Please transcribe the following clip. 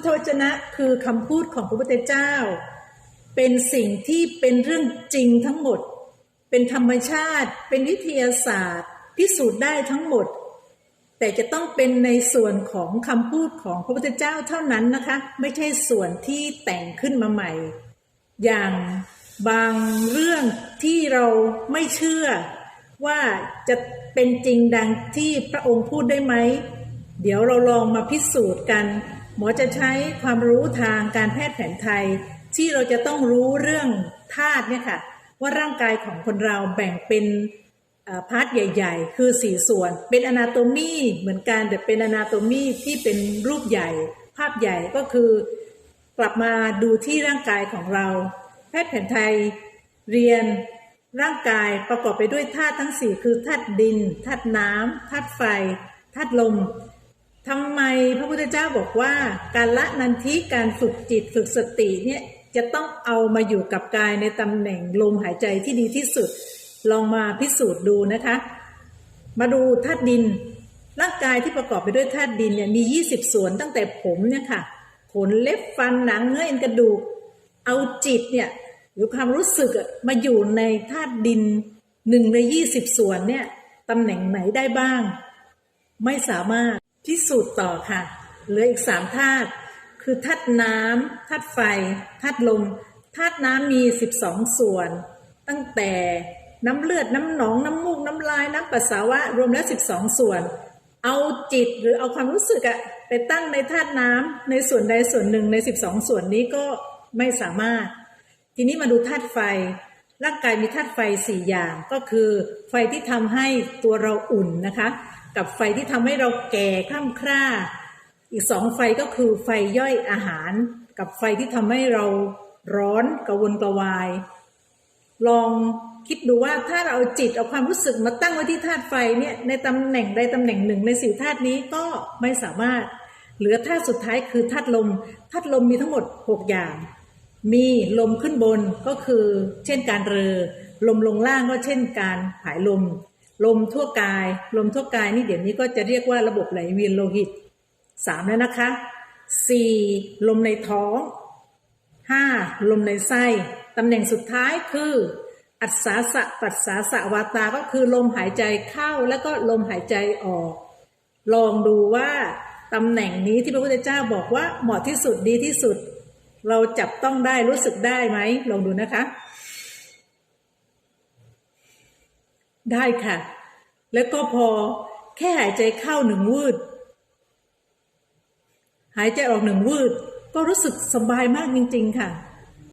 ทธวจนะคือคำพูดของพระพุทธเจ้า เป็นสิ่งที่เป็นเรื่องจริงทั้งหมด เป็นธรรมชาติ เป็นวิทยาศาสตร์ พิสูจน์ได้ทั้งหมด แต่จะต้องเป็นในส่วนของคำพูดของพระพุทธเจ้าเท่านั้นนะคะ ไม่ใช่ส่วนที่แต่งขึ้นมาใหม่ อย่างบางเรื่องที่เราไม่เชื่อว่าจะเป็นจริงดังที่พระองค์พูดได้ไหม เดี๋ยวเราลองมาพิสูจน์กัน หมอจะใช้ความรู้ทางการแพทย์แผนไทย ที่เราจะต้องรู้เรื่องธาตุเนี่ยค่ะ ว่าร่างกายของคนเราแบ่งเป็นพาร์ทใหญ่ ๆ คือสี่ส่วน เป็นอนาโตมีเหมือนกันแต่เป็นอนาโตมีที่เป็นรูปใหญ่ ภาพใหญ่ก็คือกลับมาดูที่ร่างกายของเรา แพทย์แผนไทยเรียนร่างกายประกอบไปด้วยธาตุทั้งสี่คือธาตุดินธาตุน้ำธาตุไฟธาตุลม ทำไมพระพุทธเจ้าบอกว่า การละนันทิการฝึกจิตฝึกสติเนี่ยจะต้องเอามาอยู่กับกายในตำแหน่งลมหายใจที่ดีที่สุด ลองมาพิสูจน์ดูนะคะ มาดูธาตุดิน ร่างกายที่ประกอบไปด้วยธาตุดินเนี่ยมี 20 ส่วนตั้งแต่ผมเนี่ยค่ะขนเล็บฟันหนังเนื้อเอ็นกระดูก เอาจิตเนี่ยหรือความรู้สึกมาอยู่ในธาตุดินหนึ่งใน 20 ส่วนเนี่ยตำแหน่งไหนได้บ้าง ไม่สามารถ พิสูจน์ต่อค่ะ เหลืออีกสามธาตุคือธาตุน้ำธาตุไฟธาตุลมธาตุน้ำมี12ส่วน ตั้งแต่น้ำเลือดน้ำหนองน้ำมูกน้ำลายน้ำปัสสาวะ รวมแล้ว12ส่วน เอาจิตหรือเอาความรู้สึกอะไปตั้งในธาตุน้ำในส่วนใดส่วนหนึ่งใน12ส่วนนี้ก็ไม่สามารถ ทีนี้มาดูธาตุไฟ ร่างกายมีธาตุไฟสี่อย่างก็คือ ไฟที่ทำให้ตัวเราอุ่นนะคะ กับไฟที่ทำให้เราแก่คล่ำคร่า อีกสองไฟก็คือไฟย่อยอาหาร กับไฟที่ทำให้เราร้อนกระวนกระวาย ลองคิดดูว่าถ้าเราเอาจิตเอาความรู้สึกมาตั้งไว้ที่ธาตุไฟเนี่ยในตำแหน่งใดตำแหน่งหนึ่งในสี่ธาตุนี้ก็ไม่สามารถ เหลือธาตุสุดท้ายคือธาตุลมธาตุลมมีทั้งหมด 6 อย่าง มีลมขึ้นบนก็คือ เช่นการเรอลมลงล่างก็เช่นการผายลม ลมทั่วกาย ลมทั่วกายนี่เดี๋ยวนี้ก็จะเรียกว่าระบบไหลเวียนโลหิตสามแล้วนะคะสี่ลมในท้องห้าลมในไส้ตำแหน่งสุดท้ายคือ อัศสาสะปัสสาสะวาตาก็คือลมหายใจเข้าแล้วก็ลมหายใจออก ลองดูว่าตำแหน่งนี้ที่พระพุทธเจ้าบอกว่าเหมาะที่สุดดีที่สุด เราจับต้องได้รู้สึกได้ไหมลองดูนะคะ ได้ค่ะ แล้วก็พอแค่หายใจเข้าหนึ่งวืด หายใจออกหนึ่งวืด ก็รู้สึกสบายมากจริง ๆ ค่ะ